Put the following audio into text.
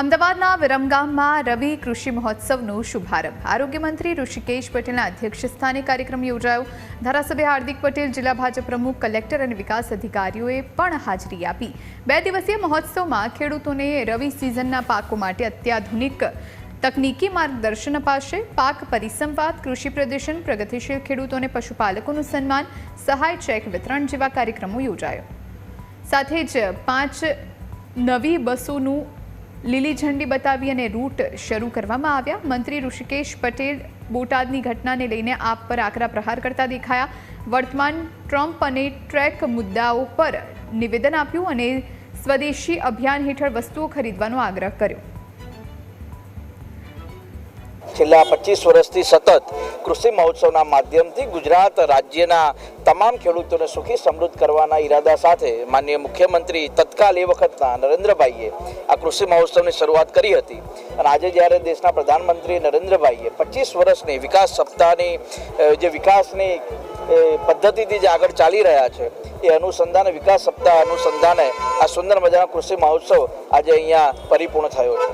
અમદાવાદના વિરમગામમાં રવિ કૃષિ મહોત્સવનો શુભારંભ. આરોગ્ય મંત્રી ઋષિકેશ પટેલના અધ્યક્ષ સ્થાને કાર્યક્રમ યોજાયો. ધારાસભ્ય હાર્દિક પટેલ, જિલ્લા ભાજપ પ્રમુખ, કલેક્ટર અને વિકાસ અધિકારીઓએ પણ હાજરી આપી. બે દિવસીય મહોત્સવમાં ખેડૂતોને રવિ સિઝનના પાકો માટે અત્યાધુનિક તકનીકી માર્ગદર્શન અપાશે. પાક પરિસંવાદ, કૃષિ પ્રદર્શન, પ્રગતિશીલ ખેડૂતોને પશુપાલકોનું સન્માન, સહાય ચેક વિતરણ જેવા કાર્યક્રમો યોજાયો. સાથે જ પાંચ નવી બસોનું લીલી ઝંડી બતાવી અને રૂટ શરૂ કરવામાં આવ્યા. મંત્રી ઋષિકેશ પટેલ બોટાદની ઘટનાને લઈને આપ પર આકરા પ્રહાર કરતા દેખાયા. વર્તમાન ટ્રમ્પ અને ટ્રેક મુદ્દાઓ પર નિવેદન આપ્યું અને સ્વદેશી અભિયાન હેઠળ વસ્તુઓ ખરીદવાનો આગ્રહ કર્યો. છેલ્લા પચીસ વર્ષથી સતત કૃષિ મહોત્સવના માધ્યમથી ગુજરાત રાજ્યના તમામ ખેડૂતોને સુખી સમૃદ્ધ કરવાના ઈરાદા સાથે માનનીય મુખ્યમંત્રી તત્કાલ એ વખતના નરેન્દ્રભાઈએ આ કૃષિ મહોત્સવની શરૂઆત કરી હતી. અને આજે જ્યારે દેશના પ્રધાનમંત્રી નરેન્દ્રભાઈએ પચીસ વર્ષની વિકાસ સપ્તાહની જે વિકાસની પદ્ધતિથી જે આગળ ચાલી રહ્યા છે, એ અનુસંધાને, વિકાસ સપ્તાહ અનુસંધાને આ સુંદર મજાનો કૃષિ મહોત્સવ આજે અહીંયા પરિપૂર્ણ થયો છે.